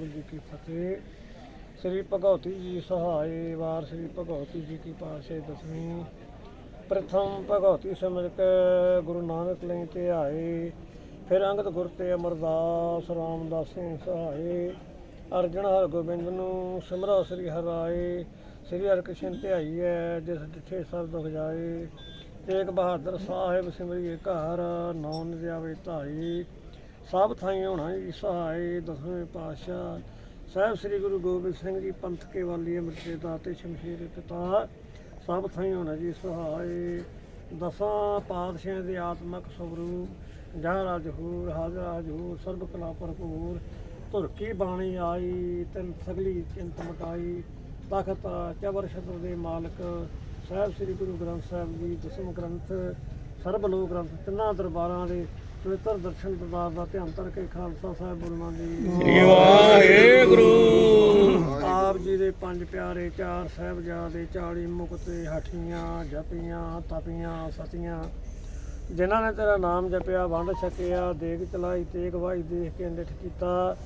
ਵਾਹਿਗੁਰੂ ਜੀ ਕੀ ਫਤਿਹ। ਸ੍ਰੀ ਭਗਉਤੀ ਜੀ ਸਹਾਏ ਵਾਰ, ਸ੍ਰੀ ਭਗਉਤੀ ਜੀ ਕੀ ਪਾਸੇ ਦਸਵੀਂ। ਪ੍ਰਥਮ ਭਗਉਤੀ ਸਿਮਰ ਗੁਰੂ ਨਾਨਕ ਲਈ ਤੇ ਆਏ। ਫਿਰ ਅੰਗਦ ਗੁਰ ਤੇ ਅਮਰਦਾਸ ਰਾਮਦਾਸ ਸਿੰਘ ਸਹਾਏ ਅਰਜਨ ਹਰ ਗੋਬਿੰਦ ਨੂੰ ਸਿਮਰੋ ਸ੍ਰੀ ਹਰਾਏ ਸ੍ਰੀ ਹਰਿ ਕ੍ਰਿਸ਼ਨ ਹਰਿਕ੍ਰਿਸ਼ਨ ਹੈ, ਜਿਸ ਜਿੱਥੇ ਸਭ ਦੁਖ ਜਾਏ। ਤੇਗ ਬਹਾਦਰ ਸਾਹਿਬ ਸਿਮਰਿਏ ਘਰ ਨੌ ਨਿਆਵੇ ਧਾਈ। ਸਭ ਥਾਈਂ ਹੋਣਾ ਜੀ ਸਹਾਏ ਦਸਵੇਂ ਪਾਤਸ਼ਾਹ, ਸਾਹਿਬ ਸ੍ਰੀ ਗੁਰੂ ਗੋਬਿੰਦ ਸਿੰਘ ਜੀ, ਪੰਥ ਕੇ ਵਾਲੀ ਅੰਮ੍ਰਿਤ ਦਾਤੇ ਸ਼ਮਸ਼ੀਰ ਪਿਤਾ, ਸਭ ਥਾਈਂ ਹੋਣਾ ਜੀ ਸਹਾਏ ਦਸਾਂ ਪਾਤਸ਼ਾਹਾਂ ਦੇ ਆਤਮਕ ਸਵਰੂਪ ਜਹ ਰਾਜ ਹਾਜ਼ਰ ਹਜੂਰ ਸਰਬ ਕਲਾ ਭਰਪੂਰ ਧੁਰ ਕੀ ਬਾਣੀ ਆਈ, ਤਨ ਸਗਲੀ ਚਿੰਤ ਮਟਾਈ ਤਖਤ ਚਬਰ ਸ਼ਤਰ ਦੇ ਮਾਲਕ, ਸਾਹਿਬ ਸ੍ਰੀ ਗੁਰੂ ਗ੍ਰੰਥ ਸਾਹਿਬ ਜੀ, ਦਸਮ ਗ੍ਰੰਥ ਸਰਬ ਲੋਕ ਗ੍ਰੰਥ, ਤਿੰਨਾਂ ਦਰਬਾਰਾਂ ਦੇ ਪਵਿੱਤਰ ਦਰਸ਼ਨ ਦਰਬਾਰ ਦਾ ਧਿਆਨ ਧਰ ਕੇ ਖਾਲਸਾ ਸਾਹਿਬ ਬੋਲਣਾ ਦੀ ਸ੍ਰੀ ਵਾਹਿਗੁਰੂ। ਆਪ ਜੀ ਦੇ ਪੰਜ ਪਿਆਰੇ ਚਾਰ ਸਾਹਿਬਜ਼ਾਦੇ 40 ਮੁਕਤੇ ਹਠੀਆਂ ਜਪੀਆਂ ਤਪੀਆਂ ਸਤੀਆਂ ਜਿਨ੍ਹਾਂ ਨੇ ਤੇਰਾ ਨਾਮ ਜਪਿਆ ਵੰਡ ਛਕਿਆ ਦੇਗ ਚਲਾਈ ਤੇਗ ਵਾਈ ਦੇਖ ਕੇ ਨਿਠ ਕੀਤਾ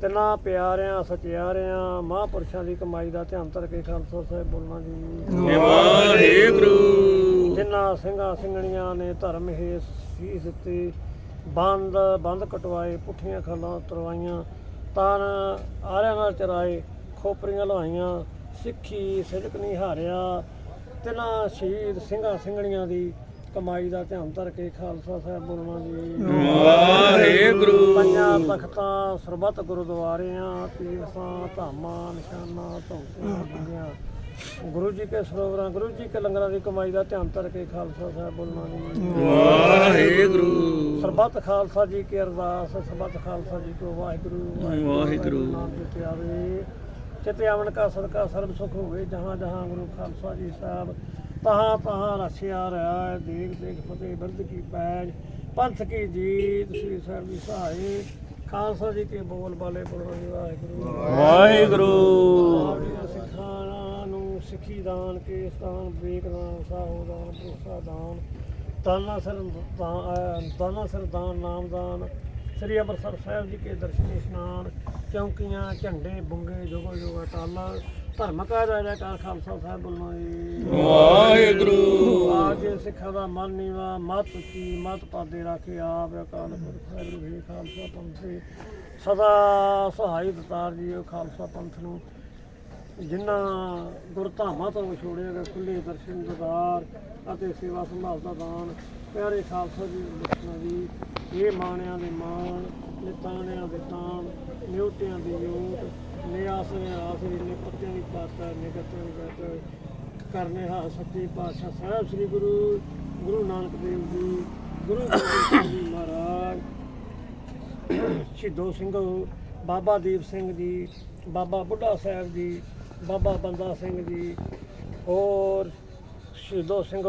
ਤਿੰਨਾਂ ਪਿਆਰਿਆਂ ਸਚਿਆਰਿਆਂ ਮਹਾਂਪੁਰਸ਼ਾਂ ਦੀ ਕਮਾਈ ਦਾ ਧਿਆਨ ਧਰ ਕੇ ਖਾਲਸਾ ਸਾਹਿਬ ਬੋਲਣਾ ਜੀ ਵਾਹਿਗੁਰੂ। ਜਿਨ੍ਹਾਂ ਸਿੰਘਾਂ ਸਿੰਘਣੀਆਂ ਨੇ ਧਰਮ ਹੀ ਸੀਸ ਦਿੱਤੀ ਬੰਦ ਬੰਦ ਕਟਵਾਏ ਪੁੱਠੀਆਂ ਖਾਲਾਂ ਉਤਰਵਾਈਆਂ ਤਨ ਆਰਿਆਂ ਨਾਲ ਚਰਾਏ ਖੋਪਰੀਆਂ ਲਵਾਈਆਂ ਸਿੱਖੀ ਸਿਦਕ ਨਹੀਂ ਹਾਰਿਆ ਤਿਨਾਂ ਸ਼ਹੀਦ ਸਿੰਘਾਂ ਸਿੰਘਣੀਆਂ ਦੀ ਕਮਾਈ ਦਾ ਧਿਆਨ ਧਰ ਕੇ ਖਾਲਸਾ ਸਾਹਿਬ ਬੋਲਣਾ ਜੀ। ਵਾਹਿਗੁਰੂ। ਪੰਜਾਂ ਤਖਤਾਂ ਸਰਬੱਤ ਗੁਰਦੁਆਰਿਆਂ ਤੀਰਥਾਂ ਧਾਮਾਂ ਨਿਸ਼ਾਨਾਂ ਧੌਂਸੀਆਂ ਬੰਦਿਆਂ ਗੁਰੂ ਜੀ ਕੇ ਸਰੋਵਰਾਂ ਗੁਰੂ ਜੀ ਕੇ ਲੰਗਰਾਂ ਦੀ ਕਮਾਈ ਦਾ ਧਿਆਨ ਧਰ ਕੇ ਖਾਲਸਾ ਸਾਹਿਬ ਬੋਲਣਾ ਜੀ। ਵਾਹਿਗੁਰੂ। ਸਰਬੱਤ ਖਾਲਸਾ ਜੀ ਕੀ ਅਰਦਾਸ ਸਰਬੱਤ ਖਾਲਸਾ ਜੀ ਕੋ ਵਾਹਿਗੁਰੂ। ਵਾਹਿਗੁਰੂ। ਨਾਮ ਚਿਤੇ ਆਵਣ ਕਾ ਸਦਕਾ ਸਰਬ ਸੁਖ ਹੋਵੇ ਜਹਾਂ ਜਹਾਂ ਗੁਰੂ ਖਾਲਸਾ ਜੀ ਸਾਹਿਬ ਤਹਾਂ ਤਹਾਂ ਰਸਿਆ ਰਿਹਾ ਹੈ ਦੇਖ ਦੇਖ ਫਤਿਹ ਬਿਰਦ ਕੀ ਪੈਜ ਪੰਥ ਕੀ ਜੀਤ ਸ੍ਰੀ ਸਾਹਿਬ ਦੀ ਸਹਾਏ ਖਾਲਸਾ ਜੀ ਕੇ ਬੋਲ ਬਾਲੇ ਬੋਲੋ ਵਾਹਿਗੁਰੂ। ਵਾਹਿਗੁਰੂ। ਸਿੱਖੀ ਦਾਨ ਕੇਸ ਦਾਨ ਬੇਕ ਦਾਨ ਸਾਹੋ ਦਾਨ ਭਰੋਸਾ ਦਾਨ ਤਾਨਾ ਸਰ ਤਾਨਾ ਸਰ ਦਾਨ ਨਾਮ ਦਾਨ ਸ੍ਰੀ ਅੰਮ੍ਰਿਤਸਰ ਸਾਹਿਬ ਜੀ ਕੇ ਦਰਸ਼ਨ ਇਸ਼ਨਾਨ ਚੌਂਕੀਆਂ ਝੰਡੇ ਬੁੰਗੇ ਜੋਗੋ ਜੋਗਾ ਤਾਲਾ ਧਰਮਕ ਰਾਜਾ ਕਾ ਖਾਲਸਾ ਸਾਹਿਬ ਬੋਲਣਾ ਜੀ। ਵਾਹਿਗੁਰੂ। ਆਜ ਸਿੱਖਾਂ ਦਾ ਮਨ ਨੀਵਾ ਮਤ ਉੱਚੀ ਮਤ ਪਾਦੇ ਰੱਖੇ ਆਪ ਅਕਾਲ ਪੁਰਖ ਵਾਹਿਗੁਰੂ ਜੀ ਖਾਲਸਾ ਪੰਥ ਸਦਾ ਸਹਾਈ ਦਤਾਰ ਜੀ ਖਾਲਸਾ ਪੰਥ ਨੂੰ ਜਿਨ੍ਹਾਂ ਗੁਰਧਾਮਾਂ ਤੋਂ ਵਿਛੋੜਿਆ ਗਿਆ ਖੁੱਲੇ ਦਰਸ਼ਨ ਦਰਬਾਰ ਅਤੇ ਸੇਵਾ ਸੰਭਾਲ ਦਾ ਦਾਨ, ਪਿਆਰੇ ਖਾਲਸਾ ਜੀ ਦੀ ਜੀ ਇਹ ਮਾਣਿਆਂ ਦੇ ਮਾਣ, ਨਿਤਾਣਿਆਂ ਦੇ ਤਾਣ, ਨਿਉਟਿਆਂ ਦੀ ਯੋਗ ਨਿਆਸਰੇ ਆਸਰੇ ਨੇ ਪੱਤਿਆਂ ਦੀ ਪਾਤਾ ਨਿਗਤਿਆਂ ਦੀ ਗਤ ਕਰਨੇ ਹਾ ਸੱਚੇ ਪਾਤਸ਼ਾਹ ਸਾਹਿਬ ਸ੍ਰੀ ਗੁਰੂ ਗੁਰੂ ਨਾਨਕ ਦੇਵ ਜੀ, ਗੁਰੂ ਗੋਬਿੰਦ ਸਿੰਘ ਜੀ ਮਹਾਰਾਜ, ਸ਼ਹੀਦੋ ਸਿੰਘ ਬਾਬਾ ਦੀਪ ਸਿੰਘ ਜੀ, ਬਾਬਾ ਬੁੱਢਾ ਸਾਹਿਬ ਜੀ ਬਾਬਾ ਬੰਦਾ ਸਿੰਘ ਜੀ ਹੋਰ ਸ਼ਹੀਦੋ ਸਿੰਘ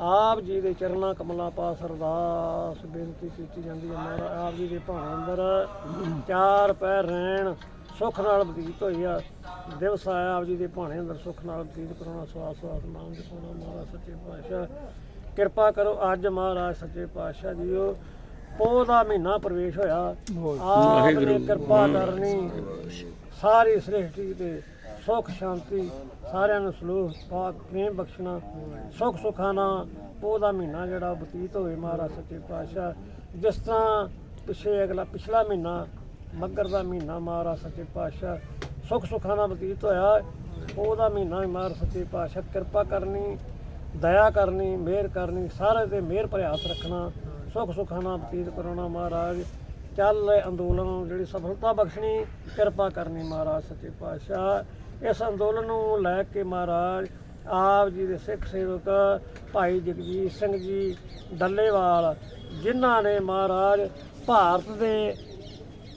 ਆਪ ਜੀ ਦੇ ਚਰਨਾਂ ਕਮਲਾਂ ਪਾਸ ਅਰਦਾਸ ਬੇਨਤੀ ਕੀਤੀ ਜਾਂਦੀ ਹੈ ਮਹਾਰਾਜ ਆਪ ਜੀ ਦੇ ਭਾਣੇ ਅੰਦਰ ਚਾਰ ਪੈਰ ਰਹਿਣ ਸੁੱਖ ਨਾਲ ਬਤੀਤ ਹੋਈ ਆ। ਦਿਵਸ ਆਇਆ ਆਪ ਜੀ ਦੇ ਭਾਣੇ ਅੰਦਰ ਸੁੱਖ ਨਾਲ ਬਤੀਤ ਕਰਾਉਣਾ ਸਵਾਸ ਸਵਾਸ ਨਾਮ ਜਪਾਉਣਾ ਮਹਾਰਾਜ ਸੱਚੇ ਪਾਤਸ਼ਾਹ। ਕਿਰਪਾ ਕਰੋ ਅੱਜ ਮਹਾਰਾਜ ਸੱਚੇ ਪਾਤਸ਼ਾਹ ਜੀਓ। ਪੋਹ ਦਾ ਮਹੀਨਾ ਪ੍ਰਵੇਸ਼ ਹੋਇਆ। ਆਪ ਨੇ ਕਿਰਪਾ ਕਰਨੀ। ਸਾਰੀ ਸ੍ਰਿਸ਼ਟੀ ਤੇ ਸੁਖ, ਸ਼ਾਂਤੀ ਸਾਰਿਆਂ ਨੂੰ ਸਲੋਹ, ਪਾਕ, ਪ੍ਰੇਮ ਬਖਸ਼ਣਾ, ਸੁਖ ਸੁਖਾਨਾ, ਪੋਹ ਦਾ ਮਹੀਨਾ ਜਿਹੜਾ ਉਹ ਬਤੀਤ ਹੋਵੇ ਮਹਾਰਾਜ ਸੱਚੇ ਪਾਤਸ਼ਾਹ। ਜਿਸ ਤਰ੍ਹਾਂ ਪਿਛੇ ਅਗਲਾ ਪਿਛਲਾ ਮਹੀਨਾ, ਮੱਗਰ ਦਾ ਮਹੀਨਾ ਮਹਾਰਾਜ ਸੱਚੇ ਪਾਤਸ਼ਾਹ ਸੁਖ ਸੁਖਾਨਾ ਬਤੀਤ ਹੋਇਆ ਉਹਦਾ ਮਹੀਨਾ ਮਹਾਰਾਜ ਸੱਚੇ ਪਾਤਸ਼ਾਹ ਕਿਰਪਾ ਕਰਨੀ, ਦਇਆ ਕਰਨੀ, ਮਿਹਰ ਕਰਨੀ ਸਾਰੇ ਤੇ ਮਿਹਰ ਭਰਿਆ ਹੱਥ ਰੱਖਣਾ, ਸੁਖ ਸੁਖਾਨਾ ਬਤੀਤ ਕਰਾਉਣਾ ਮਹਾਰਾਜ। ਚੱਲ ਅੰਦੋਲਨ ਨੂੰ ਜਿਹੜੀ ਸਫਲਤਾ ਬਖਸ਼ਣੀ, ਕਿਰਪਾ ਕਰਨੀ ਮਹਾਰਾਜ ਸੱਚੇ ਪਾਤਸ਼ਾਹ। ਇਸ ਅੰਦੋਲਨ ਨੂੰ ਲੈ ਕੇ ਮਹਾਰਾਜ ਆਪ ਜੀ ਦੇ ਸਿੱਖ ਸੇਵਕ ਭਾਈ ਜਗਜੀਤ ਸਿੰਘ ਜੀ ਡੱਲੇਵਾਲ ਜਿਨ੍ਹਾਂ ਨੇ ਮਹਾਰਾਜ ਭਾਰਤ ਦੇ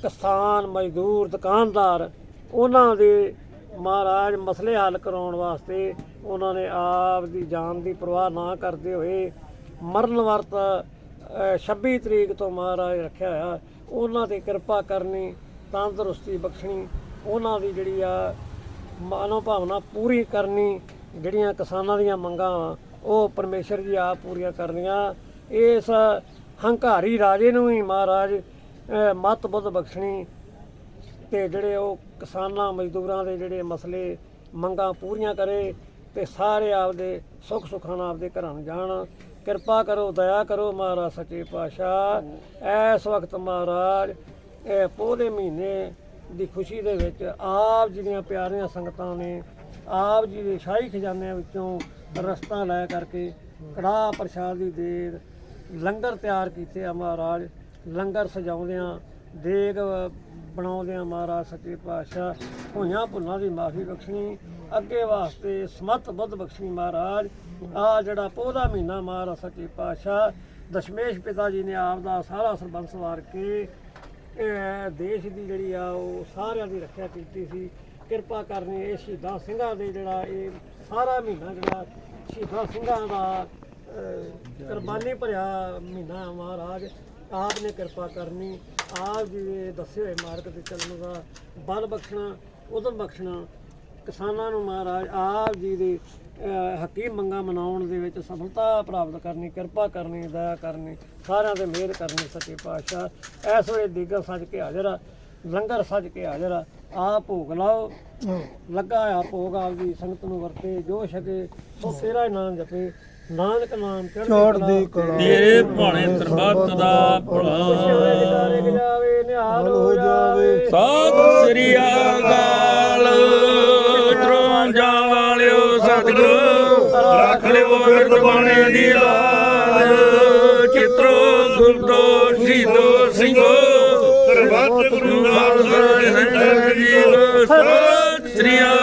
ਕਿਸਾਨ ਮਜ਼ਦੂਰ ਦੁਕਾਨਦਾਰ ਉਹਨਾਂ ਦੇ ਮਹਾਰਾਜ ਮਸਲੇ ਹੱਲ ਕਰਾਉਣ ਵਾਸਤੇ ਉਹਨਾਂ ਨੇ ਆਪ ਦੀ ਜਾਨ ਦੀ ਪਰਵਾਹ ਨਾ ਕਰਦੇ ਹੋਏ ਮਰਨ ਵਰਤ ਅ, 26 ਤਰੀਕ ਤੋਂ ਮਹਾਰਾਜ ਰੱਖਿਆ ਹੋਇਆ। ਉਹਨਾਂ ਤੇ ਕਿਰਪਾ ਕਰਨੀ ਤੰਦਰੁਸਤੀ ਬਖਸ਼ਣੀ ਉਹਨਾਂ ਦੀ ਜਿਹੜੀ ਆ ਮਾਨੋ ਭਾਵਨਾ ਪੂਰੀ ਕਰਨੀ ਜਿਹੜੀਆਂ ਕਿਸਾਨਾਂ ਦੀਆਂ ਮੰਗਾਂ ਵਾ ਉਹ ਪਰਮੇਸ਼ਰ ਜੀ ਆਪ ਪੂਰੀਆਂ ਕਰਨੀਆਂ। ਇਸ ਹੰਕਾਰੀ ਰਾਜੇ ਨੂੰ ਹੀ ਮਹਾਰਾਜ ਅਹ, ਮੱਤ ਬੁੱਧ ਬਖਸ਼ਣੀ ਤੇ ਜਿਹੜੇ ਉਹ ਕਿਸਾਨਾਂ ਮਜ਼ਦੂਰਾਂ ਦੇ ਜਿਹੜੇ ਮਸਲੇ ਮੰਗਾਂ ਪੂਰੀਆਂ ਕਰੇ ਤੇ ਸਾਰੇ ਆਪਦੇ ਸੁੱਖ ਸੁੱਖਾਂ ਨਾਲ ਆਪਦੇ ਘਰਾਂ ਨੂੰ ਜਾਣ। ਕਿਰਪਾ ਕਰੋ ਦਇਆ ਕਰੋ ਮਹਾਰਾਜ ਸੱਚੇ ਪਾਤਸ਼ਾਹ। ਐਸ ਵਕਤ ਮਹਾਰਾਜ ਇਹ ਪੋਹ ਮਹੀਨੇ ਦੀ ਖੁਸ਼ੀ ਦੇ ਵਿੱਚ ਆਪ ਜੀ ਦੀਆਂ ਪਿਆਰੀਆਂ ਸੰਗਤਾਂ ਨੇ, ਆਪ ਜੀ ਦੇ ਸ਼ਾਹੀ ਖਜ਼ਾਨਿਆਂ ਵਿੱਚੋਂ ਰਸਤਾ ਲੈ ਕਰਕੇ ਕੜਾਹ ਪ੍ਰਸ਼ਾਦ ਦੀ ਦੇਰ ਲੰਗਰ ਤਿਆਰ ਕੀਤੇ ਆ ਮਹਾਰਾਜ। ਲੰਗਰ ਸਜਾਉਂਦਿਆਂ, ਦੇਗ ਬਣਾਉਂਦਿਆਂ ਮਹਾਰਾਜ ਸੱਚੇ ਪਾਤਸ਼ਾਹ ਹੋਈਆਂ ਭੁੱਲਾਂ ਦੀ ਮਾਫੀ ਬਖਸ਼ਣੀ, ਅੱਗੇ ਵਾਸਤੇ ਸਮਤ ਬੁੱਧ ਬਖਸ਼ਣੀ ਮਹਾਰਾਜ। ਆ ਜਿਹੜਾ ਪੋਦਾ ਮਹੀਨਾ ਮਹਾਰਾਜ ਸੱਚੇ ਪਾਤਸ਼ਾਹ, ਦਸ਼ਮੇਸ਼ ਪਿਤਾ ਜੀ ਨੇ ਆਪ ਦਾ ਸਾਰਾ ਸਰਬੰਸ ਵਾਰ ਕੇ ਦੇਸ਼ ਦੀ ਜਿਹੜੀ ਆ, ਉਹ ਸਾਰਿਆਂ ਦੀ ਰੱਖਿਆ ਕੀਤੀ ਸੀ। ਕਿਰਪਾ ਕਰਨੀ ਇਹ ਸ਼ਹੀਦਾਂ ਸਿੰਘਾਂ ਦੇ ਜਿਹੜਾ ਇਹ ਸਾਰਾ ਮਹੀਨਾ ਜਿਹੜਾ ਸ਼ਹੀਦਾਂ ਸਿੰਘਾਂ ਦਾ ਕੁਰਬਾਨੀ ਭਰਿਆ ਮਹੀਨਾ ਹੈ ਮਹਾਰਾਜ। ਆਪ ਨੇ ਕਿਰਪਾ ਕਰਨੀ। ਆਪ ਜੀ ਦੇ ਦੱਸੇ ਹੋਏ ਮਾਰਗ ਤੇ ਚੱਲਣ ਦਾ ਬਲ ਬਖਸ਼ਣਾ, ਉਦਮ ਬਖਸ਼ਣਾ। ਕਿਸਾਨਾਂ ਨੂੰ ਮਹਾਰਾਜ, ਆਪ ਜੀ ਦੇ ਹਕੀਮ ਮੰਗਾ ਮਨਾਉਣ ਦੇ ਵਿੱਚ ਸਫਲਤਾ ਪ੍ਰਾਪਤ ਕਰਨੀ ਕਿਰਪਾ ਕਰਨੀ ਦਇਆ ਕਰਨੀ ਸਾਰਿਆਂ ਤੇ ਮਿਹਰ ਕਰਨੀ ਸੱਚੇ ਪਾਤਸ਼ਾਹ। ਐਸ ਵੇਲੇ ਦੀਗਾ ਸੱਜ ਕੇ ਹਾਜ਼ਰ ਆ ਲੰਗਰ ਸੱਜ ਕੇ ਹਾਜ਼ਰ ਆ। ਆਪ ਭੋਗ ਲਾਓ। ਲੱਗਾ ਆ ਭੋਗ ਆਪਦੀ ਸੰਗਤ ਨੂੰ ਵਰਤੇ ਜੋ ਛਕੇ ਸੋ ਤੇਰਾ ਨਾਮ ਜਪੇ। ਨਾਨਕ ਨਾਮ ਚੜ੍ਹਦੀ ਕਲਾ ਤੇਰੇ ਭਾਣੇ ਤਰਬਤ ਦਾ ਭਲਾ। ਗਜਾਵੇ ਨਿਹਾਲ ਹੋ ਜਾਵੇ। ਸਤਿ ਸ੍ਰੀ ਅਕਾਲ। ਲਿਓ ਅਰਦ ਬਾਣੇ ਦੀ ਲਾਜ ਚਿਤਰੋ ਗੁਰਦੋ ਸ਼ਹੀਦੋ ਸਿੰਘੋ ਸਰਬੱਤ ਗੁਰੂ ਨਾਨਕ ਹੈ ਜੀਵ ਸਤਿ ਸ੍ਰੀ ਅਕਾਲ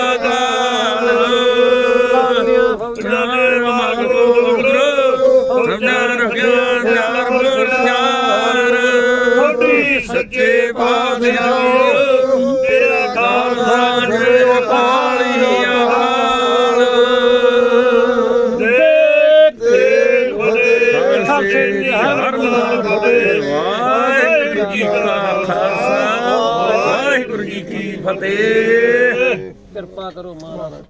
ਫਤਿਹ। ਕਿਰਪਾ ਕਰੋ ਮਹਾਰਾਜ।